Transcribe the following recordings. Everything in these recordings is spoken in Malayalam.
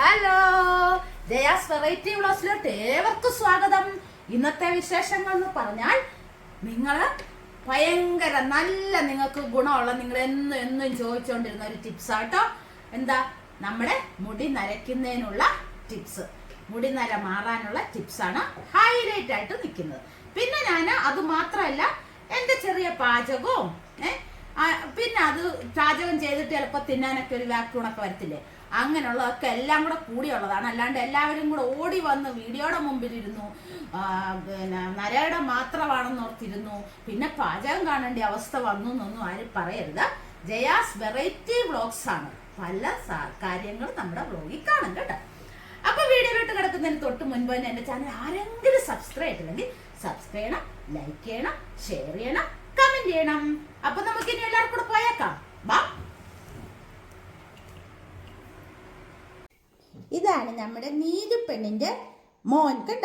ഹലോ. ജയാസ് വെറൈറ്റി വ്ളോസിലോട്ട് ഏവർക്കും സ്വാഗതം. ഇന്നത്തെ വിശേഷങ്ങൾ എന്ന് പറഞ്ഞാൽ നിങ്ങൾ ഭയങ്കര നല്ല നിങ്ങൾക്ക് ഗുണമുള്ള നിങ്ങൾ എന്നും എന്നും ചോദിച്ചുകൊണ്ടിരുന്ന ഒരു ടിപ്സ് ആട്ടോ എന്താ? നമ്മുടെ മുടി നരയ്ക്കുന്നതിനുള്ള ടിപ്സ് മുടി നര മാറാനുള്ള ടിപ്സാണ് ഹൈലൈറ്റ് ആയിട്ട് നിൽക്കുന്നത്. പിന്നെ ഞാൻ അത് മാത്രമല്ല എന്റെ ചെറിയ പാചകവും പിന്നെ അത് പാചകം ചെയ്തിട്ട് ചിലപ്പോൾ തിന്നാനൊക്കെ ഒരു വാക്യൂണൊക്കെ വരത്തില്ലേ? അങ്ങനെയുള്ളതൊക്കെ എല്ലാം കൂടെ കൂടിയുള്ളതാണ്. അല്ലാണ്ട് എല്ലാവരും കൂടെ ഓടി വന്ന് വീഡിയോയുടെ മുമ്പിലിരുന്നു. പിന്നെ നരയുടെ മാത്രമാണെന്ന് ഓർത്തിരുന്നു. പിന്നെ പാചകം കാണേണ്ട അവസ്ഥ വന്നു എന്നൊന്നും ആരും പറയരുത്. ജയാസ് വെറൈറ്റി വ്ളോഗ്സ് ആണ്. പല കാര്യങ്ങൾ നമ്മുടെ വ്ളോഗിൽ കാണും കേട്ടോ. അപ്പൊ വീഡിയോയിലോട്ട് കിടക്കുന്നതിന് തൊട്ട് മുൻപ് തന്നെ എന്റെ ചാനൽ ആരെങ്കിലും സബ്സ്ക്രൈബ് ചെയ്തില്ലെങ്കിൽ സബ്സ്ക്രൈബ് ചെയ്യണം ലൈക്ക് ചെയ്യണം ഷെയർ ചെയ്യണം കമന്റ് ചെയ്യണം. അപ്പൊ നമുക്ക് ഇനി എല്ലാവർക്കും കൂടെ പോയേക്കാം. വാ ഇതാണ് നമ്മുടെ നീലുപ്പെണ്ണിന്റെ മോൻ കണ്ട?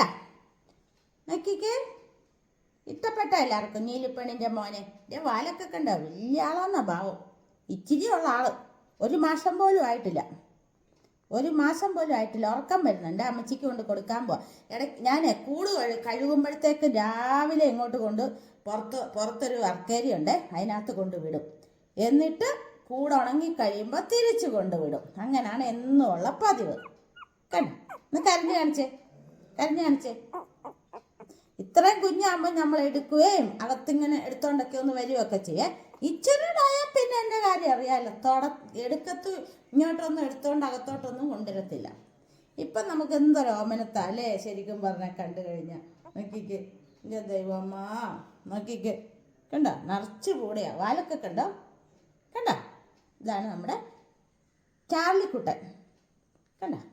നോക്കിക്കേ. ഇഷ്ടപ്പെട്ട എല്ലാവർക്കും നീലുപ്പെണ്ണിന്റെ മോനെ. എന്റെ വാലൊക്കെ കണ്ട? വലിയ ആളാന്നാ ഭാവം. ഇച്ചിരി ഉള്ള ആൾ. ഒരു മാസം പോലും ആയിട്ടില്ല. ഒരു മാസം പോലും ആയിട്ടില്ല. ഉറക്കം വരുന്നുണ്ട്. അമ്മച്ചിക്ക് കൊണ്ട് കൊടുക്കാൻ പോവാം. ഇട ഞാൻ കൂട് കഴു കഴുകുമ്പോഴത്തേക്ക് രാവിലെ ഇങ്ങോട്ട് കൊണ്ട് പുറത്ത് പുറത്തൊരു വർക്കേരി ഉണ്ട് അതിനകത്ത് കൊണ്ട് വിടും. എന്നിട്ട് കൂട് ഉണങ്ങി കഴിയുമ്പോൾ തിരിച്ചു കൊണ്ടുവിടും അങ്ങനെയാണ് എന്നുള്ള പതിവ്. കണ്ടോ കരഞ്ഞു കാണിച്ചേ. കരഞ്ഞു കാണിച്ചേ. ഇത്രയും കുഞ്ഞാകുമ്പോൾ നമ്മൾ എടുക്കുകയും അകത്തിങ്ങനെ എടുത്തോണ്ടൊക്കെ ഒന്ന് വരികയൊക്കെ ചെയ്യേ. ഇച്ചിരിടായ പിന്നെ എന്റെ കാര്യം അറിയാമല്ലോ തോട എടുക്കത്ത് ഇങ്ങോട്ടൊന്നും എടുത്തോണ്ട് അകത്തോട്ടൊന്നും കൊണ്ടുവരത്തില്ല. ഇപ്പം നമുക്ക് എന്തോ ഓമനത്താ അല്ലേ? ശരിക്കും പറഞ്ഞാൽ കണ്ടു കഴിഞ്ഞാൽ നോക്കിക്ക്. എന്റെ ദൈവമ്മാ നോക്കിക്ക്. കണ്ടോ? നിറച്ച് കൂടെയാ വാലൊക്കെ കണ്ടോ? കണ്ടോ? ഇതാണ് നമ്മുടെ ചാർലിക്കുട്ടൻ. കണ്ടോ?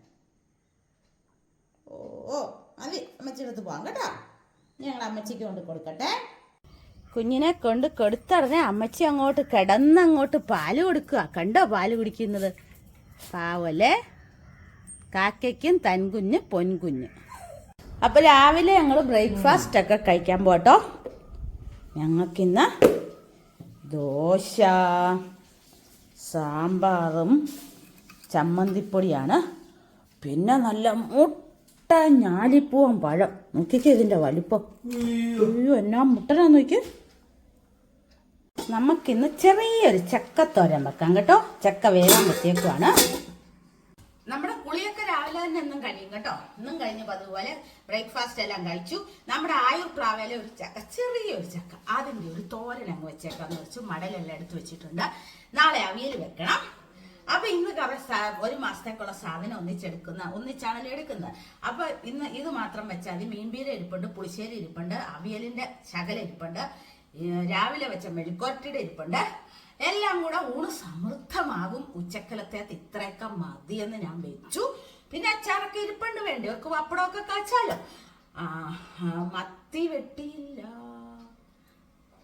ഓ മതി അമ്മച്ചിയുടെ അടുത്ത് പോവാം കേട്ടോ. ഞങ്ങൾ അമ്മച്ചിക്ക് കൊണ്ട് കൊടുക്കട്ടെ. കുഞ്ഞിനെ കൊണ്ട് കൊടുത്തറിഞ്ഞ അമ്മച്ചി അങ്ങോട്ട് കിടന്നങ്ങോട്ട് പാൽ കൊടുക്കുക കണ്ടോ പാൽ കുടിക്കുന്നത്? പാവല്ലേ? കാക്കയ്ക്കും തൻകുഞ്ഞ് പൊൻകുഞ്ഞ്. അപ്പോൾ രാവിലെ ഞങ്ങൾ ബ്രേക്ക്ഫാസ്റ്റ് ഒക്കെ കഴിക്കാൻ പോട്ടോ. ഞങ്ങൾക്കിന്ന് ദോശ സാമ്പാറും ചമ്മന്തിപ്പൊടിയാണ്. പിന്നെ നല്ല മുട്ട ഞാലിപ്പൂവൻ പഴം. നോക്കിക്കേ ഇതിന്റെ വലിപ്പം. അയ്യോ. എന്നാ മുട്ടനാ നോക്കി നമുക്കിന്ന് ചെറിയൊരു ചക്കത്തോരൻ വെക്കാം കേട്ടോ. ചക്ക വേഗം വെച്ചേക്കുവാണ് നമ്മുടെ കുളിയൊക്കെ രാവിലെ തന്നെ എന്നും കഴിയും കേട്ടോ. ഇന്നും കഴിഞ്ഞപ്പോൾ അതുപോലെ ബ്രേക്ക്ഫാസ്റ്റ് എല്ലാം കഴിച്ചു. നമ്മുടെ ആയുർ പ്രാവേലെ ഒരു ചക്ക ചെറിയൊരു ചക്ക. അതിന്റെ ഒരു തോരൻ അങ്ങ് വെച്ചേക്കാന്ന് വെച്ചു. മടലെല്ലാം എടുത്ത് വെച്ചിട്ടുണ്ട്. നാളെ അവിയൽ വെക്കണം. അപ്പൊ ഇന്ന് കുറെ ഒരു മാസത്തേക്കുള്ള സാധനം ഒന്നിച്ചെടുക്കുന്ന ഒന്നിച്ചാണല്ലോ എടുക്കുന്നത്. അപ്പൊ ഇന്ന് ഇത് മാത്രം വെച്ചാൽ മതി മീൻപീര ഇരിപ്പുണ്ട് പുളിശ്ശേരി ഇരിപ്പുണ്ട് അവിയലിന്റെ ശകല ഇരിപ്പുണ്ട് രാവിലെ വെച്ച മെഴുക്കോറ്റയുടെ ഇരിപ്പുണ്ട്. എല്ലാം കൂടെ ഊണ് സമൃദ്ധമാകും. ഉച്ചക്കലത്തെ ഇത്രയൊക്കെ മതിയെന്ന് ഞാൻ വെച്ചു. പിന്നെ അച്ചാറൊക്കെ ഇരിപ്പുണ്ട് വേണ്ടി? വേണ്ടവർക്ക് പപ്പടമൊക്കെ കാച്ചാലോ? മത്തി വെട്ടിയില്ല.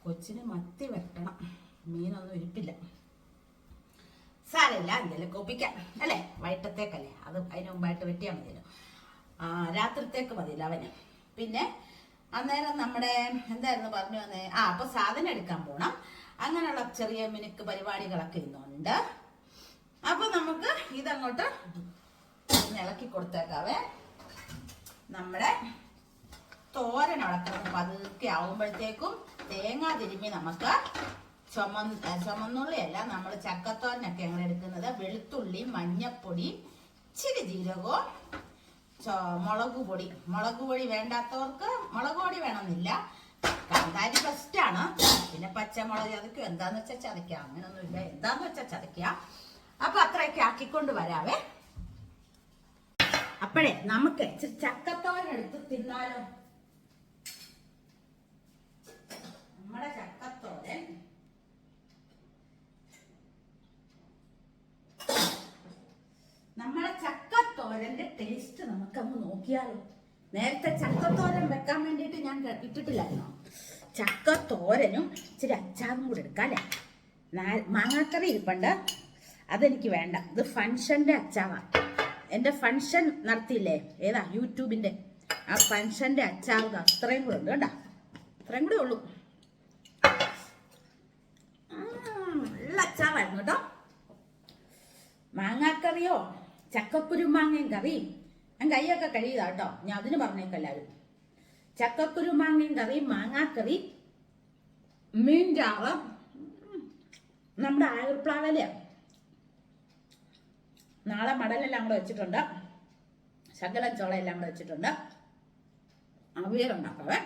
കൊച്ചിന് മത്തി വെട്ടണം. മീനൊന്നും ഇരിപ്പില്ല. സാരമില്ല എന്തെങ്കിലും കോപ്പിക്കാം അല്ലേ? വൈകിട്ടത്തേക്കല്ലേ അത് അതിന് മുമ്പായിട്ട് വെട്ടിയാൽ മതിയല്ലോ. രാത്രിത്തേക്ക് മതിയല്ലോ അവന്. പിന്നെ അന്നേരം നമ്മുടെ എന്തായിരുന്നു പറഞ്ഞു വന്നേ? ആ അപ്പൊ സാധനം എടുക്കാൻ പോണം. അങ്ങനെയുള്ള ചെറിയ മിനുക്ക് പരിപാടികളൊക്കെ ഇന്നുണ്ട്. അപ്പൊ നമുക്ക് ഇതങ്ങോട്ട് ഇളക്കി കൊടുത്തേക്കാവേ. നമ്മുടെ തോരൻ അളക്കുന്നത് പതുക്കെ ആവുമ്പോഴത്തേക്കും തേങ്ങ തിരുമ്മി നമുക്ക് ചുമന്ന് ചുമന്നുള്ളിയല്ല നമ്മൾ ചക്കത്തോരനൊക്കെ ഞങ്ങൾ എടുക്കുന്നത് വെളുത്തുള്ളി മഞ്ഞപ്പൊടി ഇച്ചിരി ജീരകവും മുളക് പൊടി. മുളക് പൊടി വേണ്ടാത്തവർക്ക് മുളക് പൊടി വേണമെന്നില്ല. കാന്താരി ഫസ്റ്റ് ആണ്. പിന്നെ പച്ചമുളക് ചതയ്ക്കും. എന്താന്ന് വെച്ചാൽ ചതയ്ക്കാം. അങ്ങനൊന്നുമില്ല എന്താന്ന് വെച്ചാൽ ചതയ്ക്കാം. അപ്പൊ അത്രയൊക്കെ ആക്കിക്കൊണ്ട് വരാവേ. അപ്പോഴേ നമുക്ക് ചക്കത്തോരൻ എടുത്ത് തിന്നാലോ. നമ്മുടെ ചക്കത്തോരൻ നമ്മുടെ ചക്കത്തോരന്റെ ടേസ്റ്റ് നമുക്കങ്ങ് നോക്കിയാലോ? നേരത്തെ ചക്കത്തോരൻ വെക്കാൻ വേണ്ടിയിട്ട് ഞാൻ ഇട്ടിട്ടില്ലായിരുന്നോ? ചക്കത്തോരനും ഇച്ചിരി അച്ചാറും കൂടെ എടുക്കാം അല്ലേ? മാങ്ങാക്കറി ഇരിപ്പുണ്ട്. അതെനിക്ക് വേണ്ട. ഇത് ഫങ്ഷന്റെ അച്ചാറാണ് എന്റെ ഫങ്ഷൻ നടത്തിയില്ലേ? ഏതാ? യൂട്യൂബിന്റെ ആ ഫങ്ഷന്റെ അച്ചാറ് അത്രയും കൂടെ ഉണ്ട് കേട്ടോ അത്രയും കൂടെ ഉള്ളൂ. നല്ല അച്ചാറായിരുന്നു കേട്ടോ. മാങ്ങാക്കറിയോ? ചക്കക്കുരുമാങ്ങയും കറിയും. ഞാൻ കൈയൊക്കെ കഴിയതാ കേട്ടോ ഞാൻ അതിന് പറഞ്ഞേക്കെല്ലാവരും ചക്കക്കുരുമാങ്ങയും കറിയും മാങ്ങാക്കറി മീൻ ചാറ് നമ്മുടെ ആയുർപ്ലാവല നാളെ മടലെല്ലാം കൂടെ വെച്ചിട്ടുണ്ട്. ശകലം ചോളയെല്ലാം കൂടെ വെച്ചിട്ടുണ്ട്. അവിയലുണ്ടാക്കവേ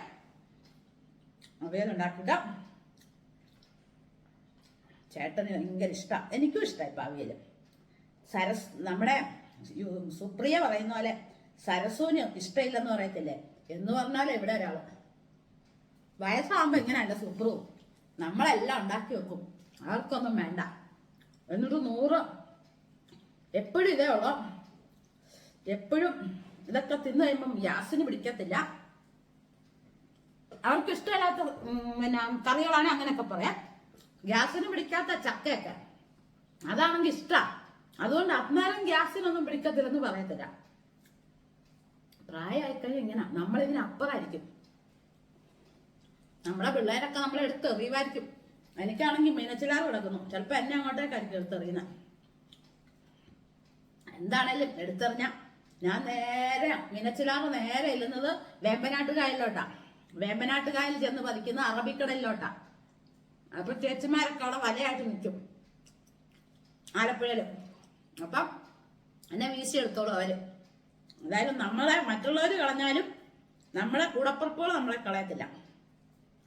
അവിയലുണ്ടാക്കുക. ചേട്ടന് ഭയങ്കര ഇഷ്ടമാണ് എനിക്കും ഇഷ്ടമായി ഇപ്പം അവിയൽ സരസ് നമ്മുടെ സുപ്രിയ പറയുന്ന പോലെ സരസുവിന് ഇഷ്ടമില്ലെന്ന് പറയത്തില്ലേ? എന്ന് പറഞ്ഞാൽ ഇവിടെ ഒരാൾ വയസ്സാകുമ്പോൾ ഇങ്ങനെയല്ല സുപ്രു നമ്മളെല്ലാം ഉണ്ടാക്കി വെക്കും. ആർക്കൊന്നും വേണ്ട. എന്നിട്ട് നൂറ്. എപ്പോഴും ഇതേ ഉള്ളു. എപ്പോഴും ഇതൊക്കെ തിന്നു കഴിയുമ്പം ഗ്യാസിന് പിടിക്കത്തില്ല. അവർക്ക് ഇഷ്ടമില്ലാത്ത പിന്നെ കറികളാണ് അങ്ങനെയൊക്കെ പറയാം. ഗ്യാസിന് പിടിക്കാത്ത ചക്കയൊക്കെ. അതാണെങ്കിൽ ഇഷ്ടം. അതുകൊണ്ട് അന്നേരം ഗ്യാസിനൊന്നും പിടിക്കത്തില്ലെന്ന് പറയത്തില്ല. പ്രായമായിക്കഴിഞ്ഞാൽ ഇങ്ങനെ നമ്മളിതിന് അപ്പുറമായിരിക്കും നമ്മളെ പിള്ളേരൊക്കെ നമ്മളെ എടുത്ത് എറിയുമായിരിക്കും. എനിക്കാണെങ്കിൽ മീനച്ചിലാറ് കിടക്കുന്നു. ചിലപ്പോൾ എന്നെ അങ്ങോട്ടേക്കായിരിക്കും എടുത്തെറിയുന്നത് എന്താണേലും എടുത്തെറിഞ്ഞ ഞാൻ നേരെ മീനച്ചിലാറ് നേരെ ഇല്ലുന്നത് വേമ്പനാട്ടുകായലിലോട്ടാ. വേമ്പനാട്ടുകായലിൽ വേമ്പനാട്ട് കായലിൽ ചെന്ന് പതിക്കുന്ന അറബിക്കടലിലോട്ടാ. അപ്പൊ ചേച്ചിമാരൊക്കെ അവിടെ വലയായിട്ട് നിൽക്കും. ആലപ്പുഴയിൽ. അപ്പം എന്നെ വീശി എടുത്തോളൂ അവർ. അതായത് നമ്മളെ മറ്റുള്ളവർ കളഞ്ഞാലും നമ്മളെ കൂടപ്പുറപ്പുകൾ നമ്മളെ കളയത്തില്ല.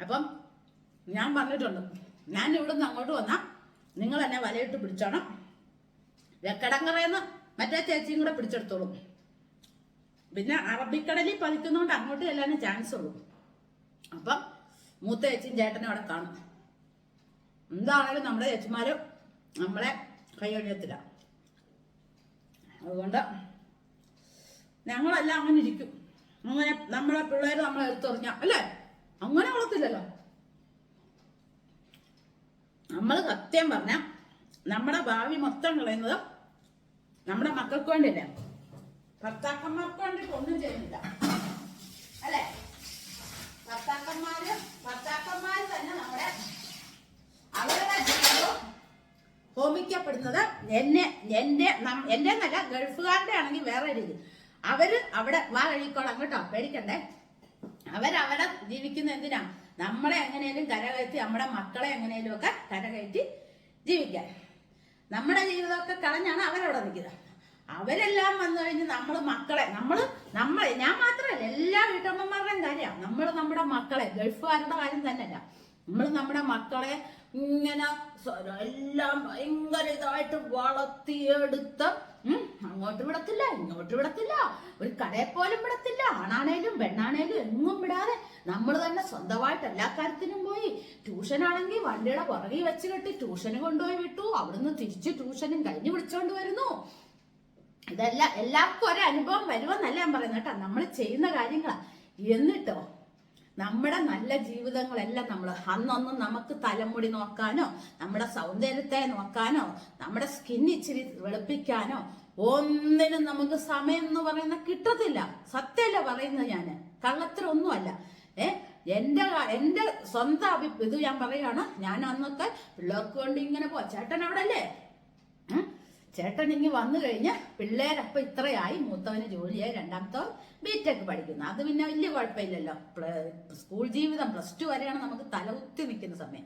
അപ്പം ഞാൻ പറഞ്ഞിട്ടുണ്ട് ഞാൻ ഇവിടുന്ന് അങ്ങോട്ട് വന്നാൽ നിങ്ങൾ എന്നെ വലയിട്ട് പിടിച്ചോണം. വെക്കടങ്കറയെന്ന് മറ്റേ ചേച്ചിയും കൂടെ പിടിച്ചെടുത്തോളും. പിന്നെ അറബിക്കടലിൽ പതിക്കുന്നതുകൊണ്ട് അങ്ങോട്ട് ചെല്ലാനും ചാൻസ് ഉള്ളൂ. അപ്പം മൂത്ത ചേച്ചിയും ചേട്ടനും അവിടെ കാണും. എന്താണേലും നമ്മുടെ ചേച്ചിമാരും നമ്മളെ കൈയൊഴിയത്തില്ല അതുകൊണ്ട് ഞങ്ങളെല്ലാം അങ്ങനെ ഇരിക്കും. അങ്ങനെ നമ്മളെ പിള്ളേർ നമ്മളെ എടുത്തെറിഞ്ഞ അല്ലേ? അങ്ങനെ വളർത്തില്ലല്ലോ നമ്മൾ സത്യം പറഞ്ഞ നമ്മുടെ ഭാവി മൊത്തം കളയുന്നത് നമ്മുടെ മക്കൾക്ക് വേണ്ടിയല്ലേ? ഭർത്താക്കന്മാർക്ക് വേണ്ടിയിട്ട് ഒന്നും ചെയ്യുന്നില്ല. അല്ലേ? ഭർത്താക്കന്മാര് ഭർത്താക്കന്മാര് തന്നെ നമ്മുടെ അവരുടെ ജീവിതവും ഹോമിക്കപ്പെടുന്നത് എന്നെ എന്റെ എന്റെ എന്നല്ല ഗൾഫുകാരുടെ ആണെങ്കിൽ വേറെ രീതി. അവർ അവിടെ വാ കഴിക്കോളാം കേട്ടോ പേടിക്കണ്ടേ? അവരവിടെ ജീവിക്കുന്ന എന്തിനാ? നമ്മളെ എങ്ങനെയും കരകയറ്റി നമ്മുടെ മക്കളെ എങ്ങനെയും ഒക്കെ കരകയറ്റി ജീവിക്കാൻ. നമ്മുടെ ജീവിതമൊക്കെ കളഞ്ഞാണ് അവരവിടെ നിൽക്കുന്നത്. അവരെല്ലാം വന്നു കഴിഞ്ഞ് നമ്മൾ മക്കളെ നമ്മൾ നമ്മളെ ഞാൻ മാത്രമല്ല എല്ലാ വീട്ടമ്മമാരുടെയും കാര്യമാണ്. നമ്മൾ നമ്മുടെ മക്കളെ ഗൾഫുകാരുടെ കാര്യം തന്നെയല്ല. നമ്മൾ നമ്മുടെ മക്കളെ ഇങ്ങനെ എല്ലാം ഭയങ്കര ഇതായിട്ട് വളർത്തിയെടുത്ത് അങ്ങോട്ട് വിടത്തില്ല ഇങ്ങോട്ട് വിടത്തില്ല. ഒരു കടയെ പോലും വിടത്തില്ല. ആണാണേലും പെണ്ണാണേലും എങ്ങും വിടാതെ നമ്മൾ തന്നെ സ്വന്തമായിട്ട് എല്ലാ കാര്യത്തിനും പോയി ട്യൂഷനാണെങ്കിൽ വണ്ടിയുടെ പുറകിൽ വെച്ച് കെട്ടി ട്യൂഷന് കൊണ്ടുപോയി വിട്ടു. അവിടുന്ന് തിരിച്ച് ട്യൂഷനും കഴിഞ്ഞ് വിളിച്ചോണ്ട് വരുന്നു. ഇതെല്ലാം എല്ലാവർക്കും ഒരു അനുഭവം വരുമെന്നല്ല ഞാൻ പറയുന്നത് നമ്മൾ ചെയ്യുന്ന കാര്യങ്ങളാ. എന്നിട്ടോ നമ്മുടെ നല്ല ജീവിതങ്ങളെല്ലാം നമ്മൾ അന്നൊന്നും നമുക്ക് തലമുടി നോക്കാനോ നമ്മുടെ സൗന്ദര്യത്തെ നോക്കാനോ നമ്മുടെ സ്കിൻ ഇച്ചിരി വെളുപ്പിക്കാനോ ഒന്നിനും നമുക്ക് സമയം എന്ന് പറയുന്ന കിട്ടത്തില്ല. സത്യമല്ല പറയുന്നത് ഞാൻ കള്ളത്തിലൊന്നുമല്ല ഏ? എന്റെ എന്റെ സ്വന്തം അഭി ഇത് ഞാൻ പറയാണ് ഞാൻ അന്നൊക്കെ പിള്ളേർക്ക് വേണ്ടി ഇങ്ങനെ പോ ചേട്ടൻ അവിടെ അല്ലേ? ചേട്ടൻ ഇങ്ങ് വന്നു കഴിഞ്ഞ് പിള്ളേരപ്പം ഇത്രയായി മൂത്തവന് ജോലിയായി രണ്ടാമത്തവൻ ബിടെക് പഠിക്കുന്നു. അത് പിന്നെ വലിയ കുഴപ്പമില്ലല്ലോ. സ്കൂൾ ജീവിതം പ്ലസ് ടു വരെയാണ് നമുക്ക് തല ഉത്തി നിൽക്കുന്ന സമയം.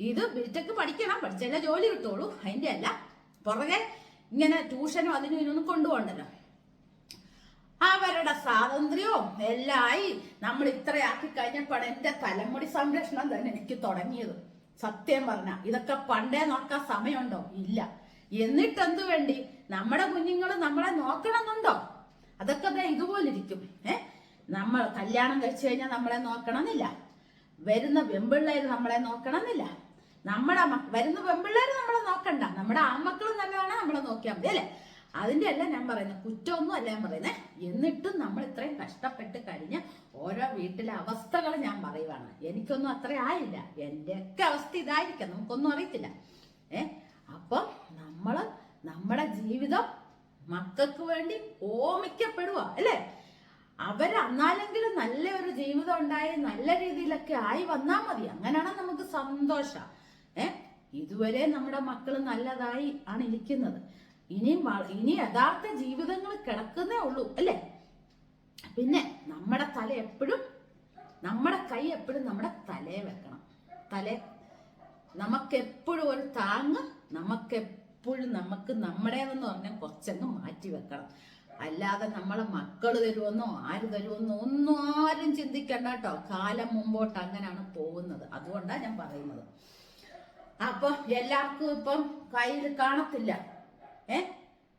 ഇത് ബി ടെക് പഠിക്കണം പഠിച്ചാലേ ജോലി കിട്ടുള്ളൂ. അതിന്റെ അല്ല പുറകെ ഇങ്ങനെ ട്യൂഷനും അതിനും ഇതിനൊന്നും കൊണ്ടുപോകണ്ടല്ലോ. അവരുടെ സ്വാതന്ത്ര്യവും എല്ലാം ആയി നമ്മൾ ഇത്രയാക്കി കഴിഞ്ഞപ്പോൾ എന്റെ തലമുടി സംരക്ഷണം തന്നെ എനിക്ക് തുടങ്ങിയത്. സത്യം പറഞ്ഞ ഇതൊക്കെ പണ്ടേ നോക്കാൻ സമയമുണ്ടോ? ഇല്ല. എന്നിട്ടെന്തു വേണ്ടി? നമ്മുടെ കുഞ്ഞുങ്ങൾ നമ്മളെ നോക്കണമെന്നുണ്ടോ? അതൊക്കെ ദേ ഇതുപോലെ ഇരിക്കും ഏ? നമ്മൾ കല്യാണം കഴിച്ചു കഴിഞ്ഞാൽ നമ്മളെ നോക്കണമെന്നില്ല. വരുന്ന പെമ്പിള്ളേര് നമ്മളെ നോക്കണമെന്നില്ല. നമ്മുടെ വരുന്ന പെമ്പിള്ളേർ നമ്മളെ നോക്കണ്ട. നമ്മുടെ ആൺമക്കളും നല്ലതാണ് നമ്മളെ നോക്കിയാൽ മതി അല്ലേ? അതിന്റെ അല്ല ഞാൻ പറയുന്നത്. കുറ്റമൊന്നും അല്ല ഞാൻ പറയുന്നത് എന്നിട്ടും നമ്മൾ ഇത്രയും കഷ്ടപ്പെട്ട് കഴിഞ്ഞ് ഓരോ വീട്ടിലെ അവസ്ഥകൾ ഞാൻ പറയുവാണ്. എനിക്കൊന്നും അത്ര ആയില്ല. എന്റെയൊക്കെ അവസ്ഥ ഇതായിരിക്കാം. നമുക്കൊന്നും അറിയത്തില്ല. ഏ? അപ്പം നമ്മൾ നമ്മുടെ ജീവിതം മക്കൾക്ക് വേണ്ടി ഓമിക്കപ്പെടുക അല്ലേ? അവർ അന്നാലെങ്കിലും നല്ല ഒരു ജീവിതം ഉണ്ടായി നല്ല രീതിയിലൊക്കെ ആയി വന്നാൽ മതി. അങ്ങനെയാണ് നമുക്ക് സന്തോഷം. ഏ? ഇതുവരെ നമ്മുടെ മക്കൾ നല്ലതായി ആണ് ഇരിക്കുന്നത്. ഇനിയും ഇനി യഥാർത്ഥ ജീവിതങ്ങൾ കിടക്കുന്നേ ഉള്ളൂ അല്ലേ? പിന്നെ നമ്മുടെ തല എപ്പോഴും നമ്മുടെ കൈ എപ്പോഴും നമ്മുടെ തലയെ വെക്കണം. തല നമുക്കെപ്പോഴും ഒരു താങ്ങ് നമുക്കെപ്പോഴും നമുക്ക് നമ്മുടേതെന്ന് പറഞ്ഞാൽ കുറച്ചങ്ങ് മാറ്റി വെക്കണം. അല്ലാതെ നമ്മളെ മക്കൾ തരുമെന്നോ ആര് തരുമെന്നോ ഒന്നും ആരും ചിന്തിക്കണ്ട കേട്ടോ കാലം മുമ്പോട്ട് അങ്ങനെയാണ് പോകുന്നത്. അതുകൊണ്ടാണ് ഞാൻ പറയുന്നത്. അപ്പൊ എല്ലാവർക്കും ഇപ്പം കയ്യിൽ കാണത്തില്ല. ഏ?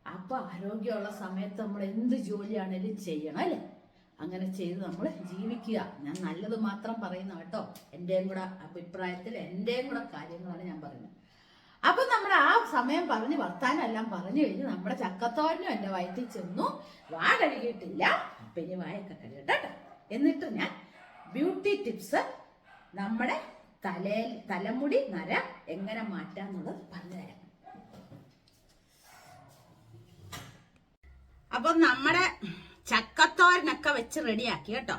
അപ്പൊ ആരോഗ്യമുള്ള സമയത്ത് നമ്മൾ എന്ത് ജോലിയാണേലും ചെയ്യണം അല്ലേ? അങ്ങനെ ചെയ്ത് നമ്മൾ ജീവിക്കുക. ഞാൻ നല്ലത് മാത്രം പറയുന്ന കേട്ടോ. എന്റെയും കൂടെ അഭിപ്രായത്തിൽ എന്റെയും കൂടെ കാര്യങ്ങളാണ് ഞാൻ പറയുന്നത്. അപ്പൊ നമ്മൾ ആ സമയം പറഞ്ഞ് വർത്താനെല്ലാം പറഞ്ഞു കഴിഞ്ഞ് നമ്മുടെ ചക്കത്തോരനും എന്റെ വയറ്റിൽ ചെന്നു. വാ ഇനി വായൊക്കെ കഴുകട്ടെ കേട്ടോ. എന്നിട്ട് ഞാൻ ബ്യൂട്ടി ടിപ്സ് നമ്മുടെ തലയിൽ തലമുടി നര എങ്ങനെ മാറ്റാന്നുള്ളത് പറഞ്ഞുതരാം. അപ്പൊ നമ്മുടെ ചക്കത്തോരനൊക്കെ വെച്ച് റെഡിയാക്കി കേട്ടോ.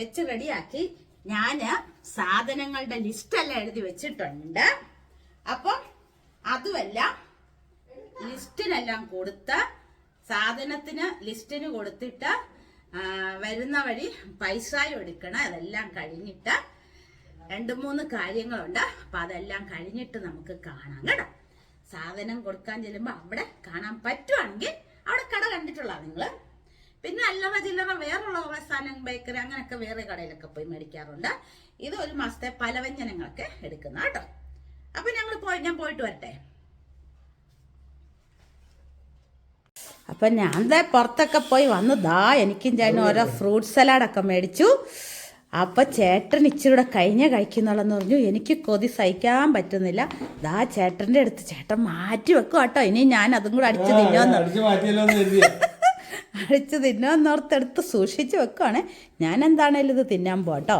വെച്ച് റെഡിയാക്കി ഞാൻ സാധനങ്ങളുടെ ലിസ്റ്റ് എല്ലാം എഴുതി വെച്ചിട്ടുണ്ട്. അപ്പൊ അതുമെല്ലാം ലിസ്റ്റിനെല്ലാം കൊടുത്ത് സാധനത്തിന് ലിസ്റ്റിന് കൊടുത്തിട്ട് വരുന്ന വഴി പൈസയും എടുക്കണം. അതെല്ലാം കഴിഞ്ഞിട്ട് രണ്ട് മൂന്ന് കാര്യങ്ങളുണ്ട്. അപ്പൊ അതെല്ലാം കഴിഞ്ഞിട്ട് നമുക്ക് കാണാം കേട്ടോ. സാധനം കൊടുക്കാൻ ചെല്ലുമ്പോൾ അവിടെ കാണാൻ പറ്റുവാണെങ്കിൽ അവിടെ കട കണ്ടിട്ടുള്ള നിങ്ങൾ പിന്നെ അല്ലറ ചില്ലറ വേറുള്ള കുറേ സാധനം ബേക്കറി അങ്ങനെയൊക്കെ വേറെ കടയിലൊക്കെ പോയി മേടിക്കാറുണ്ട്. ഇത് ഒരു മാസത്തെ പലവ്യഞ്ജനങ്ങളൊക്കെ എടുക്കുന്ന കേട്ടോ. അപ്പൊ ഞങ്ങൾ പോയി ഞാൻ പോയിട്ട് വരട്ടെ. അപ്പൊ ഞാൻ ദേ പുറത്തൊക്കെ പോയി വന്നു. ദാ എനിക്കും ചേട്ടനും ഓരോ ഫ്രൂട്ട് സലാഡൊക്കെ മേടിച്ചു. അപ്പൊ ചേട്ടൻ ഇച്ചിരി കൂടെ കഴിഞ്ഞ കഴിക്കുന്നുള്ളെന്ന് പറഞ്ഞു. എനിക്ക് കൊതി സഹിക്കാൻ പറ്റുന്നില്ല. ദാ ചേട്ടന്റെ അടുത്ത് ചേട്ടൻ മാറ്റി വെക്കും കേട്ടോ. ഇനി ഞാൻ അതും കൂടെ അടിച്ചു തിന്നോന്ന്. അടിച്ചു തിന്നോന്നോർത്തെടുത്ത് സൂക്ഷിച്ച് വെക്കുവാണ്. ഞാൻ എന്താണേലും ഇത് തിന്നാൻ പോട്ടോ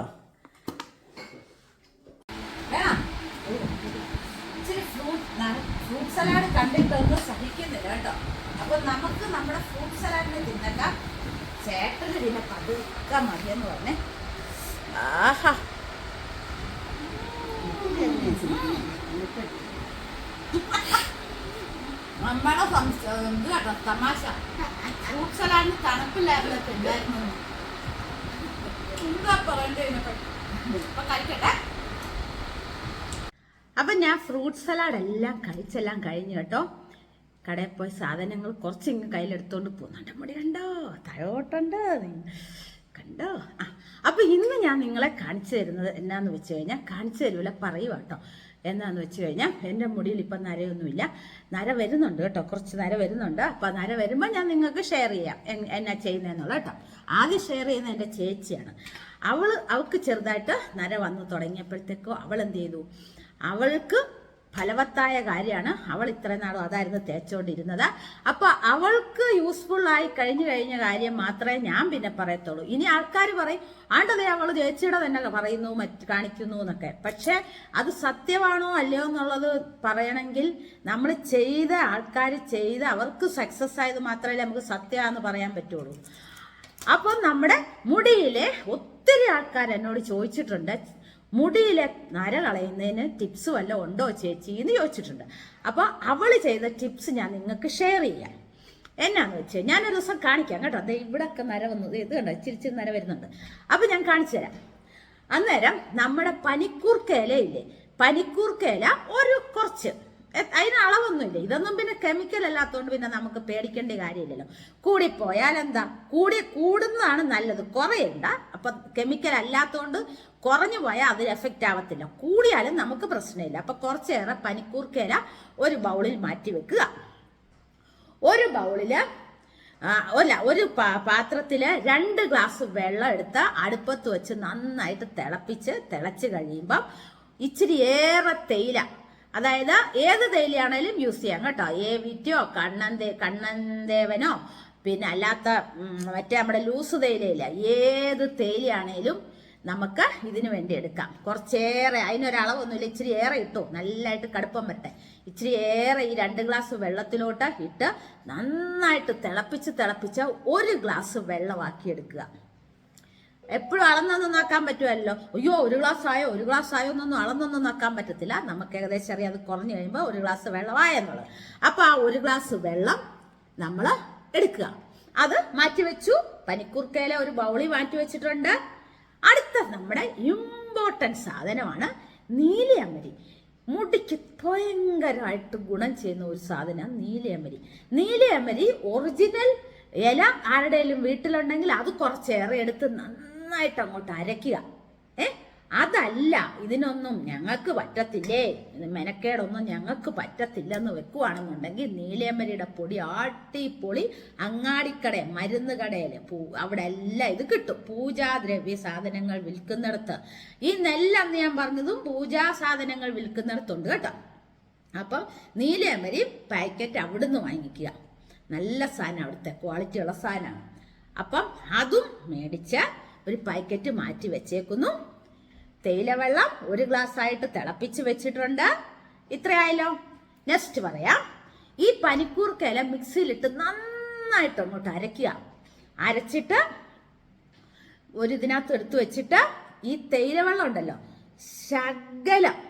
ഫ്രൂട്ട് സലാഡ് കണ്ടിട്ടൊന്നും സഹിക്കുന്നില്ല കേട്ടോ. അപ്പൊ നമുക്ക് നമ്മുടെ ഫ്രൂട്ട് സലാഡിനെ തിന്നക്കാം ചേട്ടന് പിന്നെ പതുക്കെ മതിയെന്ന് പറഞ്ഞേ. ആഹാ. നമ്മുടെ സംശ- ഇത് കേട്ടോ? തമാശ. ഫ്രൂട്ട് സലാഡിന് തണുപ്പില്ലായിരുന്നു തിന്നായിരുന്നു എന്താ പറയണ്ടേ ഇതിനെപ്പറ്റി ഇപ്പൊ കഴിക്കട്ടെ. അപ്പൊ ഞാൻ ഫ്രൂട്ട് സലാഡ് എല്ലാം കഴിച്ചെല്ലാം കഴിഞ്ഞു കേട്ടോ. കടയിൽ പോയി സാധനങ്ങൾ കുറച്ച് ഇങ്ങ് കയ്യിലെടുത്തോണ്ട് പോകുന്നുണ്ട് മുടി കണ്ടോ? തഴോട്ടുണ്ട് കണ്ടോ? ആ അപ്പൊ ഇന്ന് ഞാൻ നിങ്ങളെ കാണിച്ചു തരുന്നത് എന്നാന്ന് വെച്ച് കഴിഞ്ഞാൽ കാണിച്ചു തരൂല പറയുക കേട്ടോ. എന്നാന്ന് വെച്ച് കഴിഞ്ഞാൽ എന്റെ മുടിയിൽ ഇപ്പം നരയൊന്നുമില്ല. നര വരുന്നുണ്ട് കേട്ടോ കുറച്ച് നര വരുന്നുണ്ട്. അപ്പം നര വരുമ്പോൾ ഞാൻ നിങ്ങൾക്ക് ഷെയർ ചെയ്യാം. എന്നാ ചെയ്യുന്നതെന്നുള്ള കേട്ടോ. ആദ്യം ഷെയർ ചെയ്യുന്ന എന്റെ ചേച്ചിയാണ്. അവൾ അവൾക്ക് ചെറുതായിട്ട് നര വന്നു തുടങ്ങിയപ്പോഴത്തേക്കോ അവൾ എന്ത് ചെയ്തു? അവൾക്ക് ഫലവത്തായ കാര്യമാണ്. അവൾ ഇത്രയും നാളും അതായിരുന്നു തേച്ചുകൊണ്ടിരുന്നത്. അപ്പൊ അവൾക്ക് യൂസ്ഫുൾ ആയി കഴിഞ്ഞു കഴിഞ്ഞ കാര്യം മാത്രമേ ഞാൻ പിന്നെ പറയത്തുള്ളൂ. ഇനി ആൾക്കാർ പറയും ആണ്ടതേ അവൾ ചേച്ചിയുടെ തന്നെ പറയുന്നു മറ്റ് കാണിക്കുന്നു എന്നൊക്കെ. പക്ഷേ അത് സത്യമാണോ അല്ലയോ എന്നുള്ളത് പറയണമെങ്കിൽ നമ്മൾ ചെയ്ത ആൾക്കാർ ചെയ്ത് അവർക്ക് സക്സസ് ആയത് മാത്രമല്ലേ നമുക്ക് സത്യമാണെന്ന് പറയാൻ പറ്റുള്ളൂ. അപ്പോൾ നമ്മുടെ മുടിയിലെ ഒത്തിരി ആൾക്കാർ എന്നോട് ചോദിച്ചിട്ടുണ്ട് മുടിയിലെ നര കളയുന്നതിന് ടിപ്സ് വല്ലതും ഉണ്ടോ ചേച്ചി എന്ന് ചോദിച്ചിട്ടുണ്ട്. അപ്പോൾ അവൾ ചെയ്ത ടിപ്സ് ഞാൻ നിങ്ങൾക്ക് ഷെയർ ചെയ്യാം. എന്നാന്ന് വെച്ചാൽ ഞാനൊരു ദിവസം കാണിക്കാം കേട്ടോ. ദേ ഇവിടെയൊക്കെ നര വന്നത് ഇത് കണ്ടോ? ഇച്ചിരി നര വരുന്നുണ്ട്. അപ്പോൾ ഞാൻ കാണിച്ചു തരാം. അന്നേരം നമ്മുടെ പനിക്കൂർക്ക ഇല്ലേ പനിക്കൂർക്ക ഇല ഒരു കുറച്ച്. അതിന് അളവൊന്നുമില്ല. ഇതൊന്നും പിന്നെ കെമിക്കൽ അല്ലാത്തതുകൊണ്ട് പിന്നെ നമുക്ക് പേടിക്കേണ്ട കാര്യമില്ലല്ലോ. കൂടിപ്പോയാൽ എന്താ? കൂടി കൂടുന്നതാണ് നല്ലത്. കുറയണ്ട. അപ്പം കെമിക്കൽ അല്ലാത്തതുകൊണ്ട് കുറഞ്ഞു പോയാൽ അതിൽ എഫക്റ്റ് ആവത്തില്ല. കൂടിയാലും നമുക്ക് പ്രശ്നമില്ല. അപ്പം കുറച്ചേറെ പനിക്കൂർക്കേല ഒരു ബൗളിൽ മാറ്റി വെക്കുക. ഒരു ബൗളിൽ അല്ല ഒരു പാത്രത്തിൽ രണ്ട് ഗ്ലാസ് വെള്ളം എടുത്ത് അടുപ്പത്ത് വെച്ച് നന്നായിട്ട് തിളപ്പിച്ച് തിളച്ച് കഴിയുമ്പം ഇച്ചിരി ഏറെ തേയില അതായത് ഏത് തേയിലയാണേലും യൂസ് ചെയ്യാം കേട്ടോ. ഏ വിറ്റോ കണ്ണന്തേ കണ്ണന്തേവനോ പിന്നെ അല്ലാത്ത മറ്റേ നമ്മുടെ ലൂസ് തേയിലയില്ല. ഏത് തേയിലയാണേലും നമുക്ക് ഇതിന് വേണ്ടി എടുക്കാം. കുറച്ചേറെ അതിനൊരളവൊന്നുമില്ല. ഇച്ചിരി ഏറെ ഇട്ടു. നല്ലതായിട്ട് കടുപ്പം വരട്ടെ. ഇച്ചിരി ഏറെ ഈ രണ്ട് ഗ്ലാസ് വെള്ളത്തിലോട്ട് ഇട്ട് നന്നായിട്ട് തിളപ്പിച്ച് തിളപ്പിച്ച് ഒരു ഗ്ലാസ് വെള്ളമാക്കി എടുക്കുക എപ്പോഴും അളന്നൊന്നും നോക്കാൻ പറ്റുമല്ലോ? അയ്യോ ഒരു ഗ്ലാസ് ആയോ ഒരു ഗ്ലാസ് ആയോ എന്നൊന്നും അളന്നൊന്നും നോക്കാൻ പറ്റത്തില്ല. നമുക്ക് ഏകദേശം അറിയാം അത് കുറഞ്ഞു കഴിയുമ്പോൾ ഒരു ഗ്ലാസ് വെള്ളമായെന്നുള്ളത് അപ്പോൾ ആ ഒരു ഗ്ലാസ് വെള്ളം നമ്മൾ എടുക്കുക. അത് മാറ്റി വെച്ചു. പനിക്കൂർക്കയിലെ ഒരു ബൗളി മാറ്റി വെച്ചിട്ടുണ്ട്. അടുത്ത നമ്മുടെ ഇമ്പോർട്ടന്റ് സാധനമാണ് നീലയമരി മുടിക്ക് ഭയങ്കരമായിട്ട് ഗുണം ചെയ്യുന്ന ഒരു സാധനമാണ് നീലയമരി നീലയമരി ഒറിജിനൽ ഇല ആരുടെയും വീട്ടിലുണ്ടെങ്കിൽ അത് കുറച്ചേറെ എടുത്ത് നന്നായിട്ട് അങ്ങോട്ട് അരയ്ക്കുക. ഏ? അതല്ല ഇതിനൊന്നും ഞങ്ങൾക്ക് പറ്റത്തില്ലേ? മെനക്കേടൊന്നും ഞങ്ങൾക്ക് പറ്റത്തില്ലെന്ന് വെക്കുവാണെന്നുണ്ടെങ്കിൽ നീലയമരിയുടെ പൊടി ആട്ടിപ്പൊളി അങ്ങാടിക്കട മരുന്ന് കടയിൽ പൂ അവിടെ എല്ലാം ഇത് കിട്ടും. പൂജാദ്രവ്യ സാധനങ്ങൾ വിൽക്കുന്നിടത്ത്. ഈ നെല്ലെന്ന് ഞാൻ പറഞ്ഞതും പൂജാ സാധനങ്ങൾ വിൽക്കുന്നിടത്തുണ്ട് കേട്ടോ. അപ്പം നീലയമരി പാക്കറ്റ് അവിടുന്ന് വാങ്ങിക്കുക. നല്ല സാധനം അവിടുത്തെ ക്വാളിറ്റി ഉള്ള സാധനമാണ്. അപ്പം അതും മേടിച്ച് ഒരു പാക്കറ്റ് മാറ്റി വെച്ചേക്കുന്നു. തേയില വെള്ളം ഒരു ഗ്ലാസ് ആയിട്ട് തിളപ്പിച്ച് വെച്ചിട്ടുണ്ട്. ഇത്രയായല്ലോ. നെക്സ്റ്റ് പറയാം. ഈ പനിക്കൂർക്കയില മിക്സിയിലിട്ട് നന്നായിട്ട് അങ്ങോട്ട് അരയ്ക്കുക. അരച്ചിട്ട് ഒരു ഇതിനകത്ത് എടുത്തു വെച്ചിട്ട് ഈ തേയില വെള്ളം ഉണ്ടല്ലോ ശകലം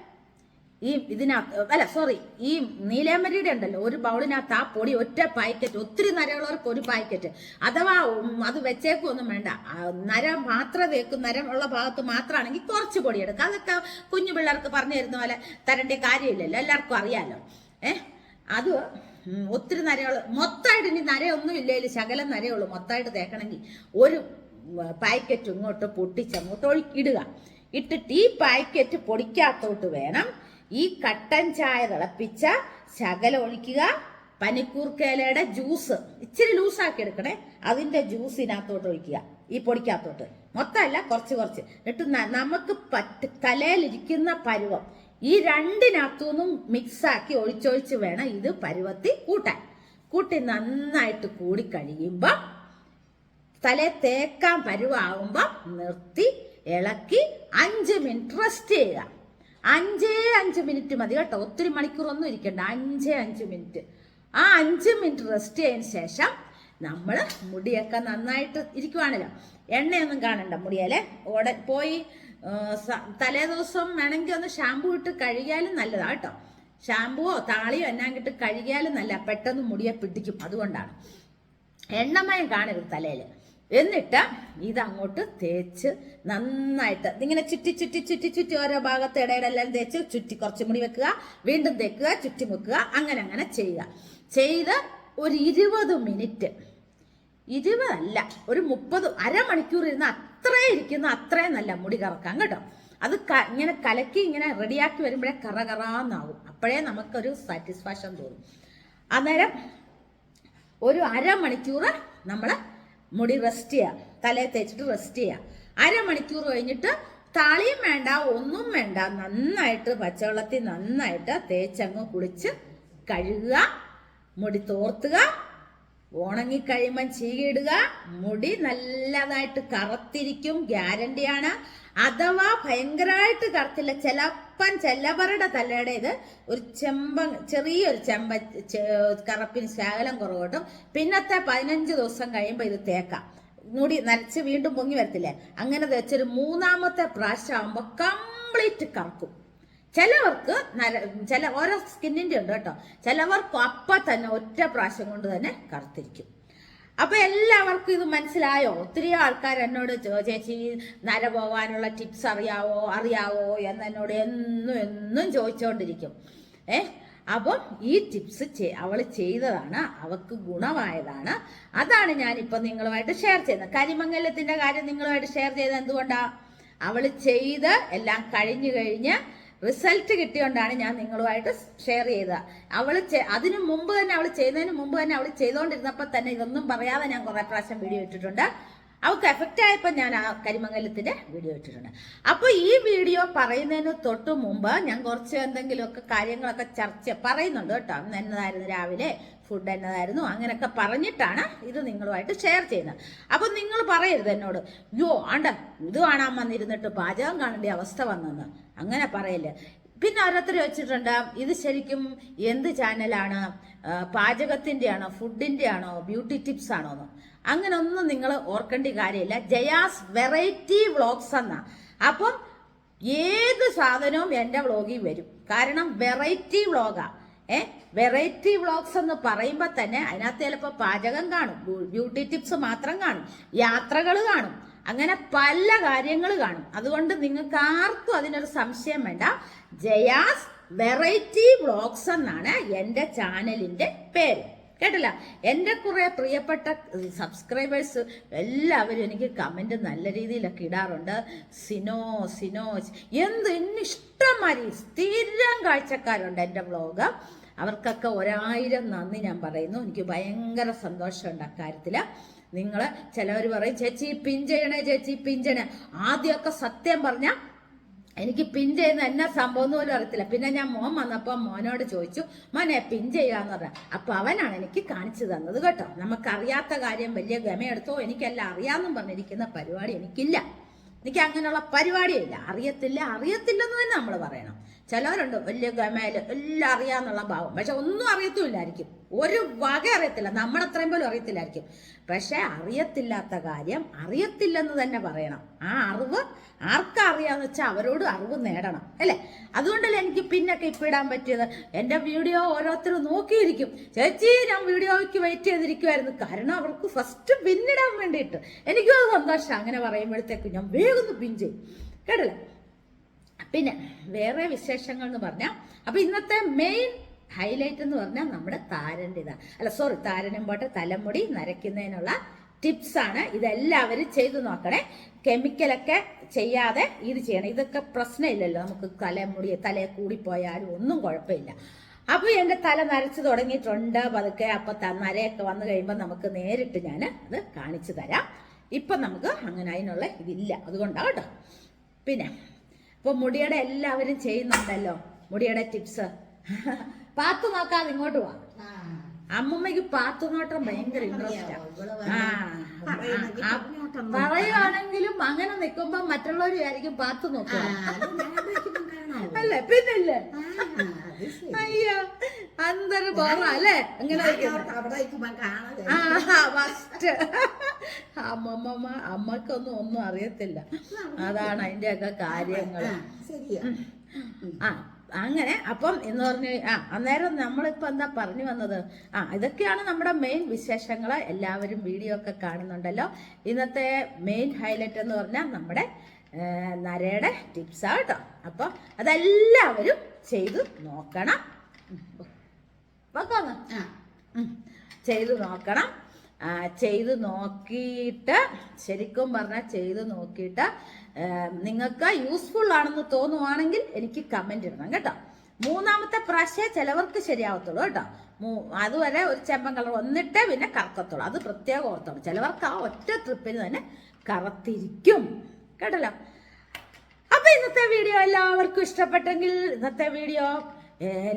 ഈ ഇതിനകത്ത് അല്ല സോറി ഈ നീലേമരിയുടെ ഉണ്ടല്ലോ ഒരു ബൗളിനകത്ത് ആ പൊടി ഒറ്റ പാക്കറ്റ് ഒത്തിരി നരകളവർക്ക് ഒരു പാക്കറ്റ് അഥവാ അത് വെച്ചേക്കൊന്നും വേണ്ട. നര മാത്രം തേക്കും നരം ഉള്ള ഭാഗത്ത് മാത്രമാണെങ്കിൽ കുറച്ച് പൊടി എടുക്കുക അതൊക്കെ കുഞ്ഞു പിള്ളേർക്ക് പറഞ്ഞു തരുന്ന പോലെ തരേണ്ട കാര്യമില്ലല്ലോ. എല്ലാവർക്കും അറിയാലോ. ഏഹ് അത് ഒത്തിരി നരകൾ മൊത്തമായിട്ട് ഇനി നരയൊന്നും ഇല്ലേലും ശകലം നരയുള്ളൂ. മൊത്തമായിട്ട് തേക്കണമെങ്കിൽ ഒരു പാക്കറ്റ് ഇങ്ങോട്ട് പൊട്ടിച്ചങ്ങോട്ട് ഒഴുക്കിടുക ഇട്ടിട്ട് ഈ പാക്കറ്റ് പൊടിക്കാത്തോട്ട് വേണം. ഈ കട്ടൻ ചായ തിളപ്പിച്ച ശകല ഒഴിക്കുക. പനിക്കൂർക്കേലയുടെ ജ്യൂസ് ഇച്ചിരി ലൂസാക്കി എടുക്കണേ. അതിന്റെ ജ്യൂസ് ഇതിനകത്തോട്ട് ഒഴിക്കുക. ഈ പൊടിക്കകത്തോട്ട്. മൊത്തമല്ല കുറച്ച് കുറച്ച്. എന്നിട്ട് നമുക്ക് പറ്റ തലയിലിരിക്കുന്ന പരുവം ഈ രണ്ടിനകത്തുനിന്നും മിക്സാക്കി ഒഴിച്ചൊഴിച്ച് വേണം ഇത് പരുവത്തി കൂട്ടാൻ. കൂട്ടി നന്നായിട്ട് കൂടി കഴിയുമ്പോൾ തലേ തേക്കാൻ പരുവാകുമ്പോൾ നിർത്തി ഇളക്കി അഞ്ച് മിനിറ്റ് റെസ്റ്റ് ചെയ്യുക. അഞ്ചേ അഞ്ച് മിനിറ്റ് മതി കേട്ടോ. ഒത്തിരി മണിക്കൂറൊന്നും ഇരിക്കണ്ട. അഞ്ചേ അഞ്ച് മിനിറ്റ്. ആ അഞ്ച് മിനിറ്റ് റെസ്റ്റ് ചെയ്തതിന് ശേഷം നമ്മൾ മുടിയൊക്കെ നന്നായിട്ട് ഇരിക്കുവാണല്ലോ. എണ്ണയൊന്നും കാണണ്ട മുടിയല്ലേ ഓടെ പോയി തലേ ദിവസം വേണമെങ്കിൽ ഒന്ന് ഷാമ്പു ഇട്ട് കഴുകിയാലും നല്ലതാണ് കേട്ടോ. ഷാമ്പുവോ താളിയോ എന്നാ കിട്ട് കഴുകിയാലും നല്ല പെട്ടെന്ന് മുടിയെ പിടിക്കും. അതുകൊണ്ടാണ്. എണ്ണമയം കാണരുത് തലയിൽ എന്നിട്ട് ഇതങ്ങോട്ട് തേച്ച് നന്നായിട്ട് ഇങ്ങനെ ചുറ്റി ചുറ്റി ചുറ്റി ചുറ്റി ഓരോ ഭാഗത്ത് ഇടയിലെല്ലാം തേച്ച് ചുറ്റി കുറച്ചും കൂടി വെക്കുക. വീണ്ടും തേക്കുക ചുറ്റി മുക്കുക അങ്ങനെ അങ്ങനെ ചെയ്യുക. ചെയ്ത് ഒരു ഇരുപത് മിനിറ്റ്. ഇരുപതല്ല ഒരു മുപ്പത് അരമണിക്കൂർ ഇരുന്ന് അത്രേ ഇരിക്കുന്ന അത്രയും നല്ല മുടി കറക്കാം കേട്ടോ. അത് ഇങ്ങനെ കലക്കി ഇങ്ങനെ റെഡിയാക്കി വരുമ്പോഴേ കറ കറാന്നാവും അപ്പോഴേ നമുക്കൊരു സാറ്റിസ്ഫാക്ഷൻ തോന്നും. അന്നേരം ഒരു അരമണിക്കൂർ നമ്മൾ മുടി റെസ്റ്റ് ചെയ്യുക തലയെ തേച്ചിട്ട് റെസ്റ്റ് ചെയ്യുക അരമണിക്കൂർ കഴിഞ്ഞിട്ട് താളിയും വേണ്ട ഒന്നും വേണ്ട. നന്നായിട്ട് പച്ചവെള്ളത്തിൽ നന്നായിട്ട് തേച്ചങ്ങ് കുളിച്ച് കഴുകുക മുടി തോർത്തുക ഉണങ്ങിക്കഴിയുമ്പം ചീകിടുക മുടി നല്ലതായിട്ട് കറുത്തിരിക്കും ഗ്യാരണ്ടിയാണ് അഥവാ ഭയങ്കരമായിട്ട് കറുത്തില്ല ചിലപ്പം ചിലവരുടെ തലയുടെ ഇത് ഒരു ചെമ്പ ചെറിയൊരു ചെമ്പ കറുപ്പിന് ശകലം കുറവ് കിട്ടും പിന്നത്തെ പതിനഞ്ച് ദിവസം കഴിയുമ്പോൾ ഇത് തേക്കാം. മുടി നനച്ച് വീണ്ടും പൊങ്ങി വരത്തില്ലേ? അങ്ങനെ തേച്ചൊരു മൂന്നാമത്തെ പ്രാവശ്യം ആകുമ്പോൾ കംപ്ലീറ്റ് കറക്കും. ചിലവർക്ക് നര ചില ഓരോ സ്കിന്നിന്റെ ഉണ്ട് കേട്ടോ. ചിലവർക്ക് അപ്പം തന്നെ ഒറ്റ പ്രാവശ്യം കൊണ്ട് തന്നെ കറുത്തിരിക്കും. അപ്പൊ എല്ലാവർക്കും ഇത് മനസ്സിലായോ? ഒത്തിരി ആൾക്കാർ എന്നോട് ചേച്ചി നര പോകാനുള്ള ടിപ്സ് അറിയാവോ? അറിയാവോ? എന്ന് എന്നോട് എന്നും എന്നും ചോദിച്ചുകൊണ്ടിരിക്കും ഏ? അപ്പം ഈ ടിപ്സ് അവൾ ചെയ്തതാണ് അവൾക്ക് ഗുണമായതാണ്. അതാണ് ഞാനിപ്പോൾ നിങ്ങളുമായിട്ട് ഷെയർ ചെയ്യുന്നത്. കരിമംഗലത്തിന്റെ കാര്യം നിങ്ങളുമായിട്ട് ഷെയർ ചെയ്തത് എന്തുകൊണ്ടാ? അവൾ ചെയ്ത് എല്ലാം കഴിഞ്ഞു കഴിഞ്ഞ് റിസൾട്ട് കിട്ടിയോണ്ടാണ് ഞാൻ നിങ്ങളുമായിട്ട് ഷെയർ ചെയ്തത്. അവൾ അതിനു മുമ്പ് തന്നെ അവൾ ചെയ്യുന്നതിന് മുമ്പ് തന്നെ അവൾ ചെയ്തുകൊണ്ടിരുന്നപ്പോൾ തന്നെ ഇതൊന്നും പറയാതെ ഞാൻ കുറേ പ്രാവശ്യം വീഡിയോ ഇട്ടിട്ടുണ്ട്. അവൾക്ക് എഫക്റ്റ് ആയപ്പോൾ ഞാൻ ആ കരിമംഗലത്തിന്റെ വീഡിയോ ഇട്ടിട്ടുണ്ട്. അപ്പോൾ ഈ വീഡിയോ പറയുന്നതിന് തൊട്ട് മുമ്പ് ഞാൻ കുറച്ച് എന്തെങ്കിലുമൊക്കെ കാര്യങ്ങളൊക്കെ ചർച്ച പറയുന്നുണ്ട് കേട്ടോ. അന്ന് എന്നതായിരുന്നു രാവിലെ? ഫുഡ് എന്നതായിരുന്നു. അങ്ങനെയൊക്കെ പറഞ്ഞിട്ടാണ് ഇത് നിങ്ങളുമായിട്ട് ഷെയർ ചെയ്യുന്നത്. അപ്പം നിങ്ങൾ പറയരുത് എന്നോട് യോ ആണ്ട ഇത് കാണാൻ വന്നിരുന്നിട്ട് പാചകം കാണേണ്ട അവസ്ഥ വന്നെന്ന്. അങ്ങനെ പറയല്ലേ. പിന്നെ ഓരോരുത്തർ വെച്ചിട്ടുണ്ട് ഇത് ശരിക്കും എന്ത് ചാനലാണ് ആ, പാചകത്തിന്റെ ആണോ ആണോ ബ്യൂട്ടി ടിപ്സ് ആണോ എന്ന് അങ്ങനെ ഒന്നും നിങ്ങൾ ഓർക്കേണ്ട കാര്യമില്ല. ജയാസ് വെറൈറ്റി വ്ളോഗ്സ് എന്ന. അപ്പം ഏത് സാധനവും എന്റെ വ്ളോഗിൽ വരും. കാരണം വെറൈറ്റി വ്ളോഗാ ഏ? വെറൈറ്റി വ്ളോഗ്സ് എന്ന് പറയുമ്പോൾ തന്നെ അതിനകത്ത് ചിലപ്പോൾ പാചകം കാണും ബ്യൂട്ടി ടിപ്സ് മാത്രം കാണും യാത്രകൾ കാണും അങ്ങനെ പല കാര്യങ്ങൾ കാണും. അതുകൊണ്ട് നിങ്ങൾക്ക് ആർക്കും അതിനൊരു സംശയം വേണ്ട. ജയാസ് വെറൈറ്റി വ്ളോഗ്സ് എന്നാണ് എന്റെ ചാനലിന്റെ പേര്. കേട്ടില്ല? എന്റെ കുറെ പ്രിയപ്പെട്ട സബ്സ്ക്രൈബേഴ്സ് എല്ലാവരും എനിക്ക് കമന്റ് നല്ല രീതിയിലൊക്കെ ഇടാറുണ്ട്. സിനോ സിനോ എന്ത് എന്നെ ഇഷ്ടംമാതിരി സ്ഥിരം കാഴ്ചക്കാരുണ്ട് എന്റെ വ്ളോഗ് അവർക്കൊക്കെ ഒരായിരം നന്ദി ഞാൻ പറയുന്നു. എനിക്ക് ഭയങ്കര സന്തോഷമുണ്ട് അക്കാര്യത്തിൽ നിങ്ങൾ ചിലവർ പറയും ചേച്ചി പിൻ ചെയ്യണേ ചേച്ചി പിഞ്ചണേ ആദ്യമൊക്കെ സത്യം പറഞ്ഞാൽ എനിക്ക് പിൻ ചെയ്യുന്ന എന്നാ സംഭവം എന്ന് പോലും അറിയത്തില്ല. പിന്നെ ഞാൻ മോൻ വന്നപ്പോൾ മോനോട് ചോദിച്ചു മോനെ പിൻ ചെയ്യാന്ന് പറഞ്ഞ. അപ്പൊ അവനാണ് എനിക്ക് കാണിച്ചു തന്നത് കേട്ടോ. നമുക്കറിയാത്ത കാര്യം വലിയ ഗമയെടുത്തോ? എനിക്കെല്ലാം അറിയാമെന്നും പറഞ്ഞിരിക്കുന്ന പരിപാടി എനിക്കില്ല. എനിക്ക് അങ്ങനെയുള്ള പരിപാടിയില്ല. അറിയത്തില്ല അറിയത്തില്ലെന്ന് തന്നെ നമ്മൾ പറയണം. ചിലവരുണ്ട് വലിയ ഗമേൽ എല്ലാം അറിയാന്നുള്ള ഭാവം. പക്ഷെ ഒന്നും അറിയത്തുമില്ലായിരിക്കും. ഒരു വക അറിയത്തില്ല. നമ്മളത്രയും പോലും അറിയത്തില്ലായിരിക്കും. പക്ഷെ അറിയത്തില്ലാത്ത കാര്യം അറിയത്തില്ലെന്ന് തന്നെ പറയണം. ആ അറിവ് ആർക്കാ അറിയാന്ന് വെച്ചാൽ അവരോട് അറിവ് നേടണം. അല്ലേ? അതുകൊണ്ടല്ലേ എനിക്ക് പിന്നൊക്കെ ഇപ്പം ഇടാൻ പറ്റിയത്? എന്റെ വീഡിയോ ഓരോരുത്തരും നോക്കിയിരിക്കും. ചേച്ചി ഞാൻ വീഡിയോയ്ക്ക് വെയിറ്റ് ചെയ്തിരിക്കുമായിരുന്നു കാരണം അവർക്ക് ഫസ്റ്റ് പിന്നിടാൻ വേണ്ടിയിട്ട് എനിക്കും അത് സന്തോഷം. അങ്ങനെ പറയുമ്പോഴത്തേക്കും ഞാൻ വേഗം പിൻ ചെയ്യും. കേട്ടില്ല? പിന്നെ വേറെ വിശേഷങ്ങൾ എന്ന് പറഞ്ഞാൽ അപ്പൊ ഇന്നത്തെ മെയിൻ ഹൈലൈറ്റ് എന്ന് പറഞ്ഞാൽ നമ്മുടെ താരന്റെ അല്ല സോറി താരനും പോട്ടെ തലമുടി നരയ്ക്കുന്നതിനുള്ള ആണ് ഇതെല്ലാവരും ചെയ്തു നോക്കണേ. കെമിക്കലൊക്കെ ചെയ്യാതെ ഇത് ചെയ്യണം. ഇതൊക്കെ പ്രശ്നമില്ലല്ലോ നമുക്ക് തലമുടി തലയെ കൂടിപ്പോയാലും ഒന്നും കുഴപ്പമില്ല. അപ്പോൾ എന്റെ തല നരച്ചു തുടങ്ങിയിട്ടുണ്ട് പതുക്കെ. അപ്പൊ നരയൊക്കെ വന്നു കഴിയുമ്പോൾ നമുക്ക് നേരിട്ട് ഞാൻ അത് കാണിച്ചു തരാം. ഇപ്പൊ നമുക്ക് അങ്ങനെ അതിനുള്ള ഇതില്ല. അതുകൊണ്ടാണ് കേട്ടോ. പിന്നെ ഇപ്പൊ മുടിയുടെ എല്ലാവരും ചെയ്യുന്നുണ്ടല്ലോ. മുടിയുടെ ടിപ്സ് പാത്തു നോക്കാതെ ഇങ്ങോട്ട് പോവാ അമ്മമ്മയ്ക്ക് പാത്തു നോട്ടം ഭയങ്കര ഇൻട്രസ്റ്റ് ആ. പറയുവാണെങ്കിലും അങ്ങനെ നിക്കുമ്പോ മറ്റുള്ളവർ ആയിരിക്കും പാത്തു നോക്കുക. അല്ലേ? പിന്നില്ലേ? അയ്യോ അന്തര് ബോറ അല്ലേ? അങ്ങനെ ഫസ്റ്റ് അമ്മമ്മ അമ്മക്കൊന്നും ഒന്നും അറിയത്തില്ല. അതാണ് അതിന്റെ ഒക്കെ കാര്യങ്ങൾ ആ അങ്ങനെ അപ്പം എന്ന് പറഞ്ഞു ആ അന്നേരം നമ്മളിപ്പോ എന്താ പറഞ്ഞു വന്നത്? ആ ഇതൊക്കെയാണ് നമ്മുടെ മെയിൻ വിശേഷങ്ങൾ എല്ലാവരും വീഡിയോ ഒക്കെ കാണുന്നുണ്ടല്ലോ. ഇന്നത്തെ മെയിൻ ഹൈലൈറ്റ് എന്ന് പറഞ്ഞാൽ നമ്മുടെ നരയുടെ ടിപ്സ് കേട്ടോ അപ്പോൾ അതെല്ലാവരും ചെയ്തു നോക്കണം. വെക്കാന്ന്. ചെയ്തു നോക്കണം. ചെയ്ത് നോക്കിയിട്ട് ശരിക്കും പറഞ്ഞാൽ ചെയ്തു നോക്കിയിട്ട് നിങ്ങൾക്ക് യൂസ്ഫുൾ ആണെന്ന് തോന്നുവാണെങ്കിൽ എനിക്ക് കമന്റ് ഇടണം കേട്ടോ. മൂന്നാമത്തെ പ്രാവശ്യം ചിലവർക്ക് ശരിയാവത്തുള്ളൂ കേട്ടോ. മൂ- അതുവരെ ഒരു ചെമ്പൻ കളർ വന്നിട്ടേ പിന്നെ കറക്കത്തുള്ളൂ. അത് പ്രത്യേകം ഓർത്തോളൂ ചിലവർക്ക് ആ ഒറ്റ ട്രിപ്പിന് തന്നെ കറത്തിരിക്കും. കേട്ടല്ലോ? അപ്പൊ ഇന്നത്തെ വീഡിയോ എല്ലാവർക്കും ഇഷ്ടപ്പെട്ടെങ്കിൽ ഇന്നത്തെ വീഡിയോ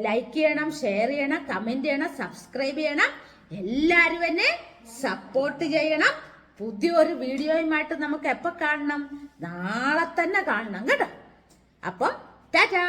ലൈക്ക് ചെയ്യണം ഷെയർ ചെയ്യണം കമന്റ് ചെയ്യണം സബ്സ്ക്രൈബ് ചെയ്യണം. എല്ലാവരും എന്നെ സപ്പോർട്ട് ചെയ്യണം. പുതിയൊരു വീഡിയോയുമായിട്ട് നമുക്ക് എപ്പോൾ കാണണം? നാളെ തന്നെ കാണണം കേട്ടോ? അപ്പം ടാറ്റാ!